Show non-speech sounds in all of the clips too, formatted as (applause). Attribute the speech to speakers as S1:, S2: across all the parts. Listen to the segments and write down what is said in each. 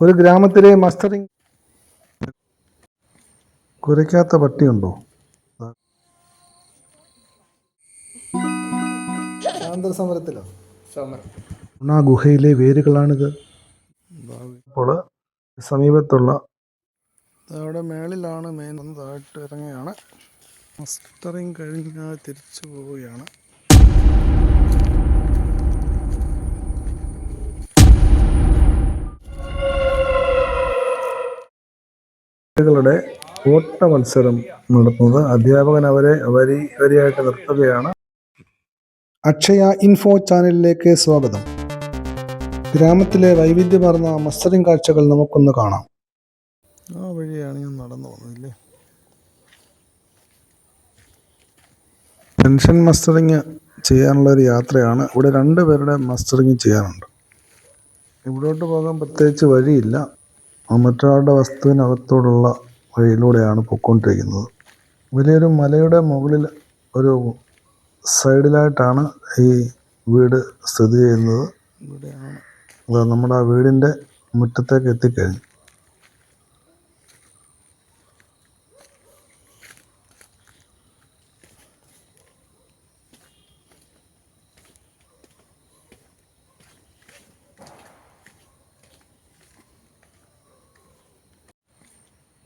S1: ഒരു ഗ്രാമത്തിലെ മസ്റ്ററിംഗ് കുരയ്ക്കാത്ത പട്ടിയുണ്ടോ? സമരത്തിലോ ആ ഗുഹയിലെ വേരുകളാണിത്. അപ്പോൾ സമീപത്തുള്ള അവിടെ മേളിലാണ് മെയിൻ ഒന്ന് താഴ്ട്ട് ഇറങ്ങുകയാണ്. മസ്റ്ററിങ് കഴിഞ്ഞാൽ തിരിച്ചു പോവുകയാണ്. കുട്ടികളുടെ ഓട്ട മത്സരം നടത്തുന്നത്. അധ്യാപകൻ അവരെ വരി വരിയായിട്ട് നിർത്തുകയാണ്. അക്ഷയ ഇൻഫോ ചാനലിലേക്ക് സ്വാഗതം. ഗ്രാമത്തിലെ വൈവിധ്യമാർന്ന മത്സരം കാഴ്ചകൾ നമുക്കൊന്ന് കാണാം. ആ വഴിയാണ് ഞാൻ നടന്നു പോകുന്നില്ലേ പെൻഷൻ മസ്റ്ററിങ് ചെയ്യാനുള്ള ഒരു യാത്രയാണ്. ഇവിടെ രണ്ട് പേരുടെ മസ്റ്ററിങ് ചെയ്യാനുണ്ട്. ഇവിടോട്ട് പോകാൻ പ്രത്യേകിച്ച് വഴിയില്ല. മറ്റൊരാളുടെ വസ്തുവിനകത്തോടുള്ള വഴിയിലൂടെയാണ് പൊയ്ക്കൊണ്ടിരിക്കുന്നത്. വലിയൊരു മലയുടെ മുകളിൽ ഒരു സൈഡിലായിട്ടാണ് ഈ വീട് സ്ഥിതി ചെയ്യുന്നത്. അത് നമ്മുടെ ആ വീടിന്റെ മുറ്റത്തേക്ക് എത്തിക്കഴിഞ്ഞു.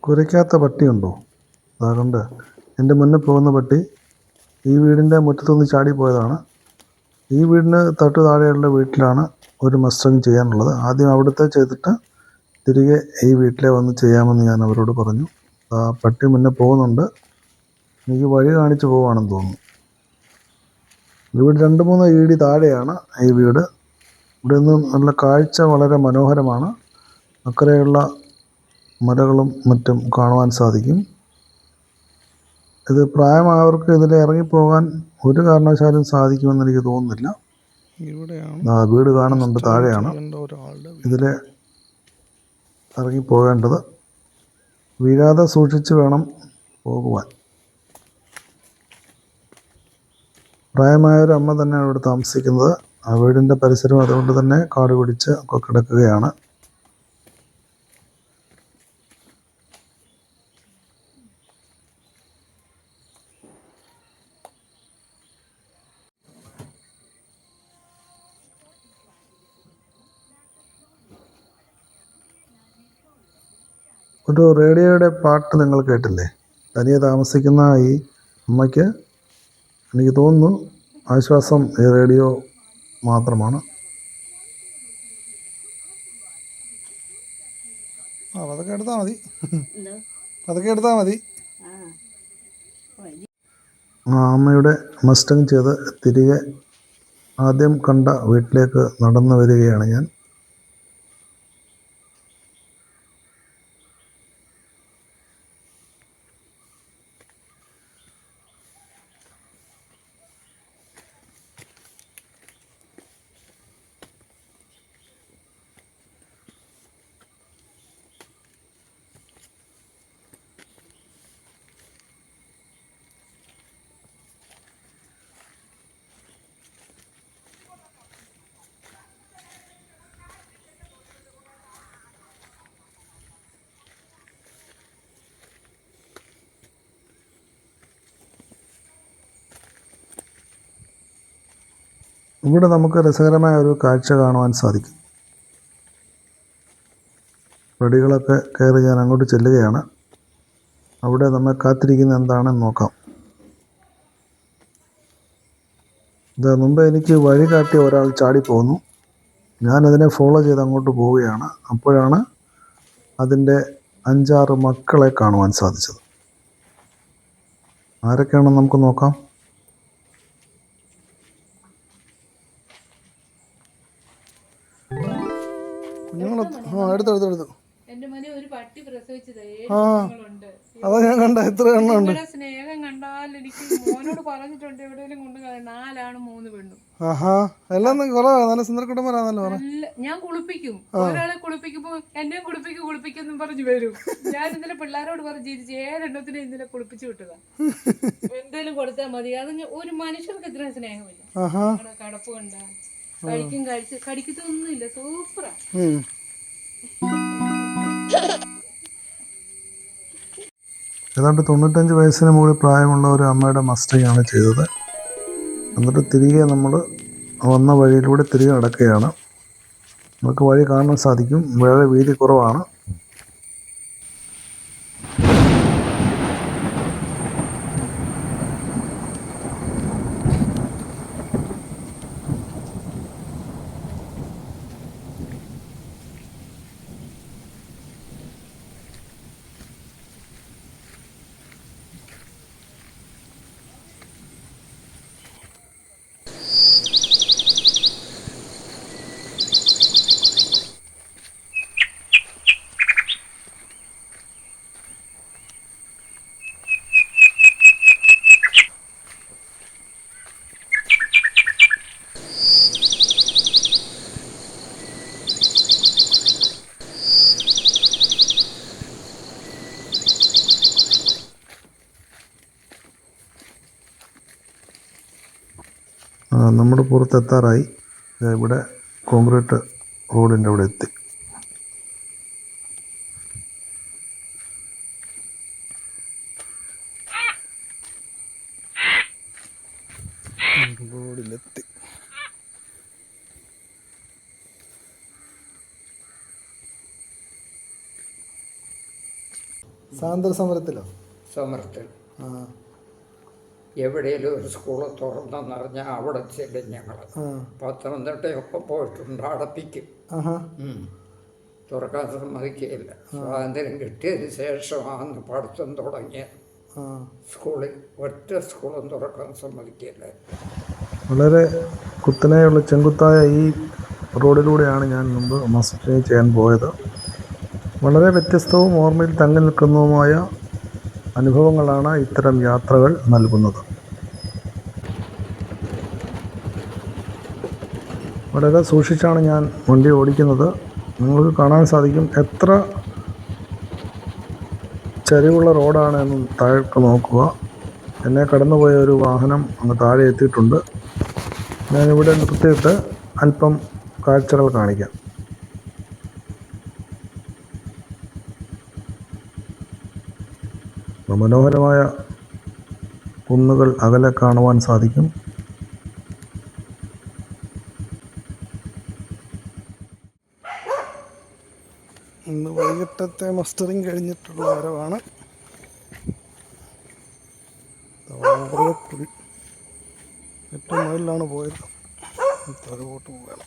S1: കുരയ്ക്കാത്ത പട്ടിയുണ്ടോ അതുകൊണ്ട് എന്റെ മുന്നേ പോകുന്ന പട്ടി ഈ വീടിന്റെ മുറ്റത്തുനിന്ന് ചാടി പോയതാണ്. ഈ വീടിന് തൊട്ട് താഴെയുള്ള വീട്ടിലാണ് ഒരു മസ്റ്ററിങ് ചെയ്യാനുള്ളത്. ആദ്യം അവിടുത്തെ ചെയ്തിട്ട് തിരികെ ഈ വീട്ടിലെ വന്ന് ചെയ്യാമെന്ന് ഞാൻ അവരോട് പറഞ്ഞു. ആ പട്ടി മുന്നേ പോകുന്നുണ്ട്. എനിക്ക് വഴി കാണിച്ച് പോവാണെന്ന് തോന്നുന്നു. ഇവിടെ രണ്ട് മൂന്ന് ഈടി താഴെയാണ് ഈ വീട്. ഇവിടെ നിന്ന് നല്ല കാഴ്ച വളരെ മനോഹരമാണ്. അക്കരെയുള്ള മലകളും മറ്റും കാണുവാൻ സാധിക്കും. ഇത് പ്രായമായവർക്ക് ഇതിൽ ഇറങ്ങിപ്പോകാൻ ഒരു കാരണവശാലും സാധിക്കുമെന്ന് എനിക്ക് തോന്നുന്നില്ല. വീട് കാണുന്നുണ്ട് താഴെയാണ്. ഇതിൽ ഇറങ്ങിപ്പോകേണ്ടത് വീഴാതെ സൂക്ഷിച്ച് വേണം പോകുവാൻ. പ്രായമായ ഒരു അമ്മ തന്നെയാണ് ഇവിടെ താമസിക്കുന്നത്. ആ വീടിന്റെ പരിസരം അതുകൊണ്ട് തന്നെ കാട് പിടിച്ച് ഒക്കെ കിടക്കുകയാണ്. ഒരു റേഡിയോയുടെ പാട്ട് നിങ്ങൾ കേട്ടില്ലേ? തനിയെ താമസിക്കുന്ന ഈ അമ്മയ്ക്ക് എനിക്ക് തോന്നുന്നു ആശ്വാസം ഈ റേഡിയോ മാത്രമാണ്.
S2: ആ അതൊക്കെ എടുത്താൽ മതി. അതൊക്കെ എടുത്താൽ മതി.
S1: ആ അമ്മയുടെ മസ്റ്റങ് ചെയ്ത് തിരികെ ആദ്യം കണ്ട വീട്ടിലേക്ക് നടന്നു വരികയാണ് ഞാൻ. ഇവിടെ നമുക്ക് രസകരമായ ഒരു കാഴ്ച കാണുവാൻ സാധിക്കും. പടികളൊക്കെ കയറി ഞാൻ അങ്ങോട്ട് ചെല്ലുകയാണ്. അവിടെ നമ്മെ കാത്തിരിക്കുന്ന എന്താണെന്ന് നോക്കാം. ഇത് മുമ്പ് എനിക്ക് വഴി കാട്ടിയ ഒരാൾ ചാടിപ്പോന്നു. ഞാനതിനെ ഫോളോ ചെയ്ത് അങ്ങോട്ട് പോവുകയാണ്. അപ്പോഴാണ് അതിന്റെ അഞ്ചാറ് മക്കളെ കാണുവാൻ സാധിച്ചത്. ആരൊക്കെയാണെന്ന് നമുക്ക് നോക്കാം.
S2: കുഞ്ഞുങ്ങൾ ആ എടുത്തു എടുത്തു എടുത്തു. ആ അതാ ഞാൻ കണ്ട എത്ര എണ്ണം ഉണ്ട്?
S3: ഇവിടെ സ്നേഹം കണ്ടാൽ എനിക്ക് മോനോട് പറഞ്ഞിട്ടുണ്ട് എവിടെയെങ്കിലും കൊണ്ട് നാലാണ് മൂന്ന് പെണ്ണും.
S2: ആഹാ. എല്ലാം കുറെ നല്ല സുന്ദരക്കുട്ടന്മാരാന്നല്ലോ പറഞ്ഞ?
S3: ഞാൻ കുളിപ്പിക്കും. ഒരാളെ കുളിപ്പിക്കുമ്പോ എന്നെ കുളിപ്പിക്കും കുളിപ്പിക്കും പറഞ്ഞു വരും. ഞാൻ ഇന്നലെ പിള്ളേരോട് പറഞ്ഞ് ചിരിച്ച് ഏഴെണ്ണത്തിനെ ഇന്നലെ കുളിപ്പിച്ചു വിട്ടതാ. (laughs) എന്തേലും കൊടുത്താൽ മതി. അത് ഒരു മനുഷ്യർക്ക് ഇത്രയും സ്നേഹമില്ല. കടപ്പ് കണ്ട കഴിക്കും കഴിച്ച്. കടിക്കത്തൊന്നുമില്ല സൂപ്പറാ.
S1: ഏതാണ്ട് തൊണ്ണൂറ്റഞ്ച് വയസ്സിന് മുകളിൽ പ്രായമുള്ള ഒരു അമ്മയുടെ മസ്റ്ററിങ്ങാണ് ചെയ്തത്. എന്നിട്ട് തിരികെ നമ്മൾ വന്ന വഴിയിലൂടെ തിരികെ നടക്കുകയാണ്. നമുക്ക് വഴി കാണാൻ സാധിക്കും. വളരെ വീതി കുറവാണ്. നമ്മുടെ പുറത്തെത്താറായി. എത്താറായി ഇവിടെ കോൺക്രീറ്റ് റോഡിന്റെ അവിടെ എത്തി.
S2: റോഡിലെത്തി. സ്വാതന്ത്ര്യ സമരത്തിലോ?
S4: സമരത്തിൽ.
S2: ആ.
S4: എവിടെയെങ്കിലും ഒരു സ്കൂൾ തുറന്നെന്നറിഞ്ഞാൽ അവിടെ ചെല്ലും ഞങ്ങൾ പത്തനംതിട്ടയൊക്കെ പോയിട്ടുണ്ട് അടപ്പിക്കും. തുറക്കാൻ സമ്മതിക്കുകയില്ല. സ്വാതന്ത്ര്യം കിട്ടിയതിന് ശേഷമാണ് പഠിത്തം തുടങ്ങിയത്
S2: ആ.
S4: സ്കൂളിൽ ഒറ്റ സ്കൂളും തുറക്കാൻ സമ്മതിക്കില്ല
S1: വളരെ കുത്തനെയുള്ള ചെങ്കുത്തായ ഈ റോഡിലൂടെയാണ് ഞാൻ മുമ്പ് മസ്റ്റ് ചെയ്യാൻ പോയത്. വളരെ വ്യത്യസ്തവും ഓർമ്മയിൽ തങ്ങി നിൽക്കുന്നതുമായ അനുഭവങ്ങളാണ് ഇത്തരം യാത്രകൾ നൽകുന്നത്. വളരെ സൂക്ഷിച്ചാണ് ഞാൻ വണ്ടി ഓടിക്കുന്നത്. നിങ്ങൾക്ക് കാണാൻ സാധിക്കും എത്ര ചരിവുള്ള റോഡാണ് എന്ന് താഴേക്ക് നോക്കുക. എന്നെ കടന്നുപോയ ഒരു വാഹനം അങ്ങ് താഴെ എത്തിയിട്ടുണ്ട്. ഞാനിവിടെ നിർത്തിയിട്ട് അല്പം കാഴ്ചകൾ കാണിക്കാം. മനോഹരമായ കുന്നുകൾ അകലെ കാണുവാൻ സാധിക്കും.
S2: മസ്റ്ററിങ് കഴിഞ്ഞിട്ടുള്ള വരവാണ്. ഓർമ്മക്കുടി ഏറ്റവും മുകളിലാണ് പോയത്. താഴോട്ട് പോകണം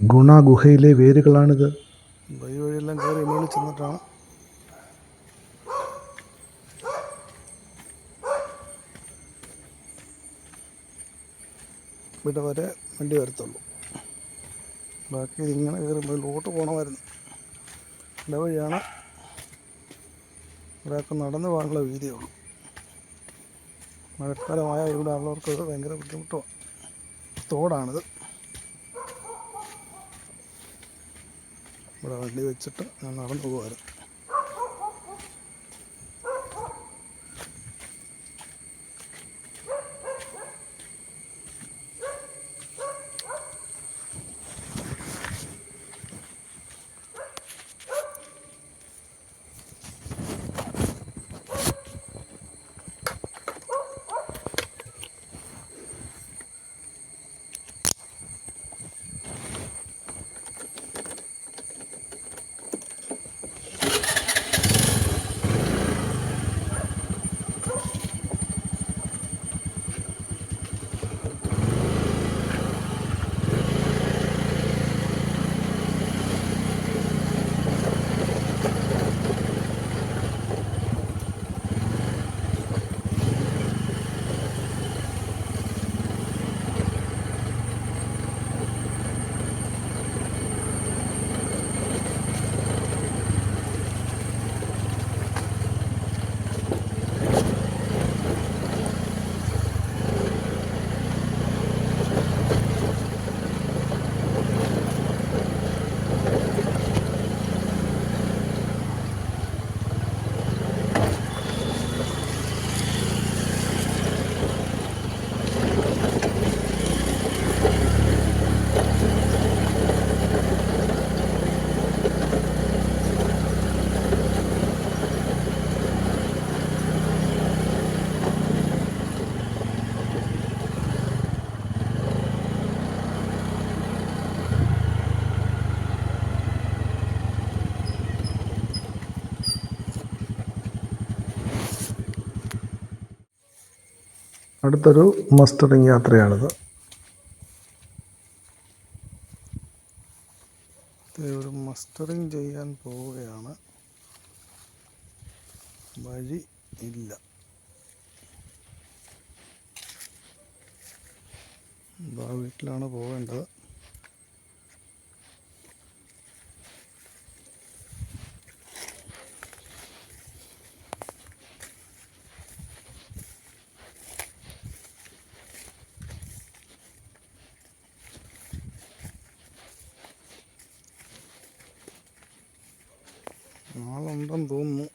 S1: ഗുണ ഗുഹയിലെ വേരുകളാണിത്.
S2: വഴിവഴിയെല്ലാം വഴിയെല്ലാം കയറി മുകളിൽ ചെന്നിട്ടാണ്. ഇവിടെ വരെ വണ്ടി വരത്തുള്ളൂ. ബാക്കി ഇതിങ്ങനെ കയറി മുകളിലോട്ട് പോകണമായിരുന്നു ഇവിടെ വഴിയാണ്. ഒരാൾക്ക് നടന്നു പോകാനുള്ള വീതിയേ ഉള്ളൂ. മഴക്കാലമായ ഇവിടെ ഉള്ളവർക്ക് ഭയങ്കര ബുദ്ധിമുട്ടുമാണ് തോടാണിത്. ഇവിടെ വണ്ടി വെച്ചിട്ട് ഞാൻ നടന്നു പോകുമായിരുന്നു
S1: അടുത്തൊരു മസ്റ്ററിങ് യാത്രയാണിത്.
S2: ഒരു മസ്റ്ററിങ് ചെയ്യാൻ പോവുകയാണ്. വഴി ഇല്ല. വീട്ടിലാണ് പോകേണ്ടത് ആളുണ്ടെന്ന് തോന്നുന്നു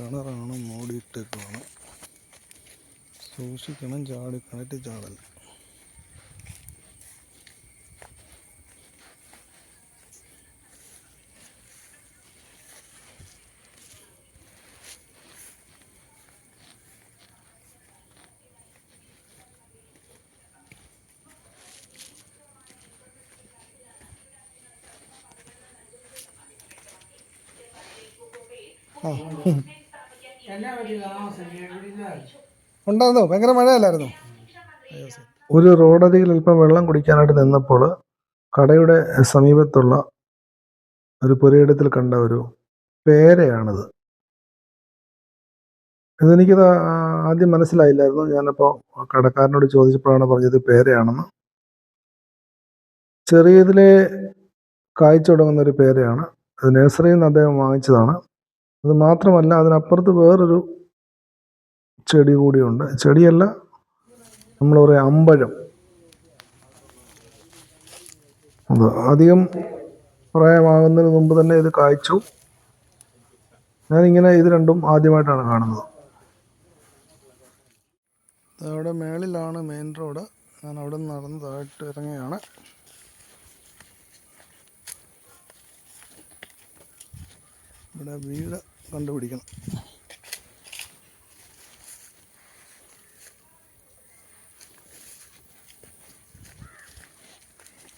S2: കിണറാണ് മൂടിയിട്ടേക്കുവാണ് സൂക്ഷിക്കണം ചാടി കിണറ്റ് ചാടൽ. ആ. ഉണ്ടായിരുന്നോ? ഭയങ്കര മഴയല്ലായിരുന്നു?
S1: ഒരു റോഡരികിൽ അല്പം വെള്ളം കുടിക്കാനായിട്ട് നിന്നപ്പോൾ കടയുടെ സമീപത്തുള്ള ഒരു പുരയിടത്തിൽ കണ്ട ഒരു പേരയാണിത്. ഇതെനിക്കത് ആദ്യം മനസ്സിലായില്ലായിരുന്നു. ഞാനപ്പോൾ കടക്കാരനോട് ചോദിച്ചപ്പോഴാണ് പറഞ്ഞത് പേരയാണെന്ന്. ചെറിയതിലെ കായ്ച്ചു തുടങ്ങുന്ന ഒരു പേരയാണ്. അത് നഴ്സറിയിൽ നിന്ന് അദ്ദേഹം വാങ്ങിച്ചതാണ്. അത് മാത്രമല്ല അതിനപ്പുറത്ത് വേറൊരു ചെടി കൂടിയുണ്ട്. ചെടിയല്ല നമ്മൾ പറയാം അമ്പഴം. അത് അധികം പ്രായമാകുന്നതിന് മുമ്പ് തന്നെ ഇത് കായ്ച്ചു. ഞാനിങ്ങനെ ഇത് രണ്ടും ആദ്യമായിട്ടാണ് കാണുന്നത്.
S2: അവിടെ മേളിലാണ് മെയിൻ റോഡ്. ഞാൻ അവിടെ നിന്ന് നടന്ന് താഴോട്ട് ഇറങ്ങുകയാണ്. ഇവിടെ വീട് കണ്ടുപിടിക്കണം.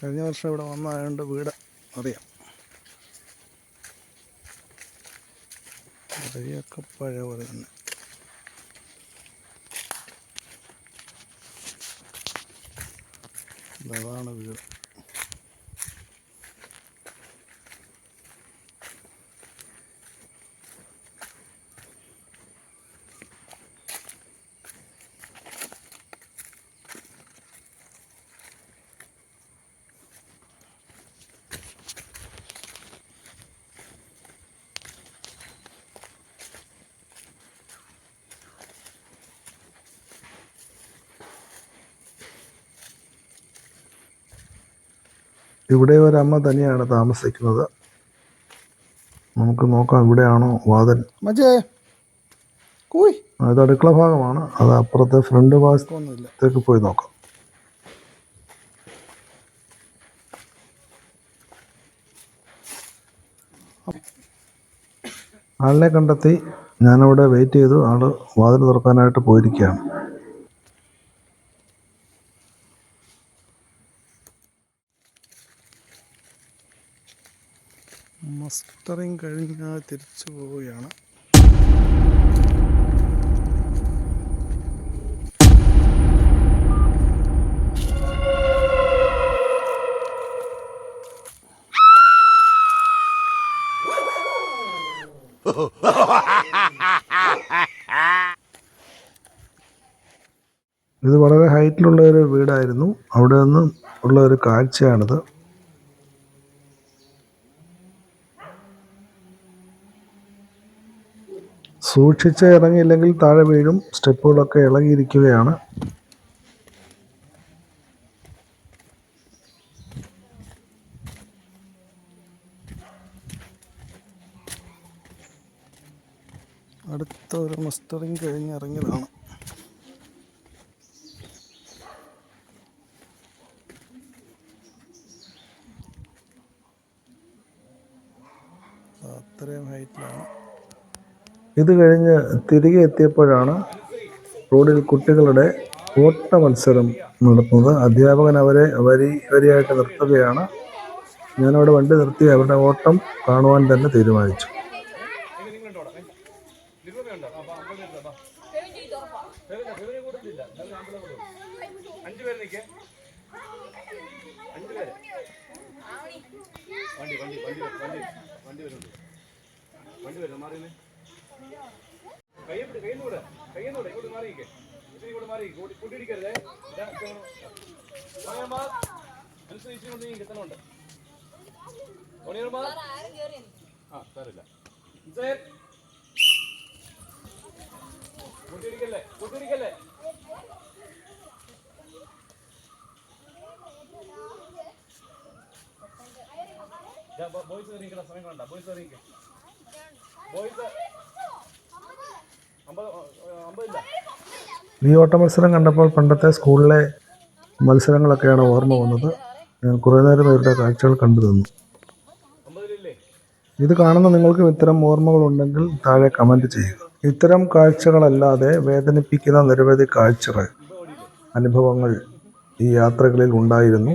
S2: കഴിഞ്ഞ വർഷം ഇവിടെ വന്നതായതുകൊണ്ട് വീട് അറിയാം. വഴിയൊക്കെ പഴയ പോലെ തന്നെ. അതാണ് വീട്.
S1: ഇവിടെ ഒരമ്മ തന്നെയാണ് താമസിക്കുന്നത്. നമുക്ക് നോക്കാം ഇവിടെയാണോ
S2: കൂയ്.
S1: ഇത് അടുക്കള ഭാഗമാണ്. അത് അപ്പുറത്തെ ഫ്രണ്ട് ഭാഗത്തേക്ക് പോയി നോക്കാം. ആളിനെ കണ്ടെത്തി ഞാനവിടെ വെയിറ്റ് ചെയ്തു. ആൾ വാതിൽ തുറക്കാനായിട്ട് പോയിരിക്കുകയാണ്.
S2: മസ്റ്ററിങ് കഴിഞ്ഞാൽ തിരിച്ചു പോവുകയാണ്.
S1: ഇത് വളരെ ഹൈറ്റിലുള്ള ഒരു വീടായിരുന്നു. അവിടെ നിന്ന് ഉള്ള ഒരു കാഴ്ചയാണിത്. സൂക്ഷിച്ച് ഇറങ്ങിയില്ലെങ്കിൽ താഴെ വീഴും. സ്റ്റെപ്പുകളൊക്കെ ഇളകിയിരിക്കുകയാണ്.
S2: അടുത്ത ഒരു മസ്റ്ററിങ് കഴിഞ്ഞ് ഇറങ്ങിയതാണ്.
S1: ഇത് കഴിഞ്ഞ് തിരികെ എത്തിയപ്പോഴാണ് റോഡിൽ കുട്ടികളുടെ ഓട്ട മത്സരം നടത്തുന്നത് അധ്യാപകൻ അവരെ വരി വരിയായിട്ട് നിർത്തുകയാണ്. ഞാനവിടെ വണ്ടി നിർത്തി അവരുടെ ഓട്ടം കാണുവാൻ തന്നെ തീരുമാനിച്ചു. കയ്യെപ്പിടി കയ്യുന്നൂടെ കയ്യുന്നൂടെ ഇങ്ങോട്ട് മാറിയിരിക്കെ. ഇച്ചിരി ഇങ്ങോട്ട് മാറിയിരിക്കും. കൂട്ടിയിടിക്കരുതേ മണിയർമാർ മനസ്സിൽ ഇച്ചിരി കൊണ്ട് നീ കിട്ടണുണ്ട് മണിയർമാർ ആ സാറില്ല ഇസേ കൂട്ടിയിടിക്കല്ലേ കൂട്ടിയിടിക്കല്ലേ ബോയ്സ് എറിയിക്കട സമയം കണ്ട ബോയ്സ് എറിയിക്കേ ബോയ്സ് ഈ ഓട്ട മത്സരം കണ്ടപ്പോൾ പണ്ടത്തെ സ്കൂളിലെ മത്സരങ്ങളൊക്കെയാണ് ഓർമ്മ വന്നത്. ഞാൻ കുറേ നേരം ഇവരുടെ കാഴ്ചകൾ കണ്ടു തന്നു ഇത് കാണുന്ന നിങ്ങൾക്കും ഇത്തരം ഓർമ്മകളുണ്ടെങ്കിൽ താഴെ കമന്റ് ചെയ്യുക. ഇത്തരം കാഴ്ചകളല്ലാതെ വേദനിപ്പിക്കുന്ന നിരവധി കാഴ്ചകൾ അനുഭവങ്ങൾ ഈ യാത്രകളിൽ ഉണ്ടായിരുന്നു.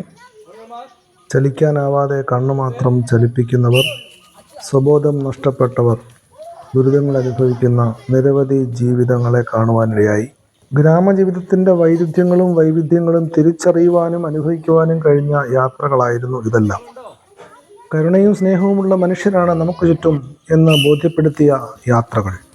S1: ചലിക്കാനാവാതെ കണ്ണു മാത്രം ചലിപ്പിക്കുന്നവർ സ്വബോധം നഷ്ടപ്പെട്ടവർ ദുരിതങ്ങൾ അനുഭവിക്കുന്ന നിരവധി ജീവിതങ്ങളെ കാണുവാനിടയായി. ഗ്രാമജീവിതത്തിന്റെ വൈരുദ്ധ്യങ്ങളും വൈവിധ്യങ്ങളും തിരിച്ചറിയുവാനും അനുഭവിക്കുവാനും കഴിഞ്ഞ യാത്രകളായിരുന്നു ഇതെല്ലാം. കരുണയും സ്നേഹവുമുള്ള മനുഷ്യരാണ് നമുക്ക് ചുറ്റും എന്ന് ബോധ്യപ്പെടുത്തിയ യാത്രകൾ.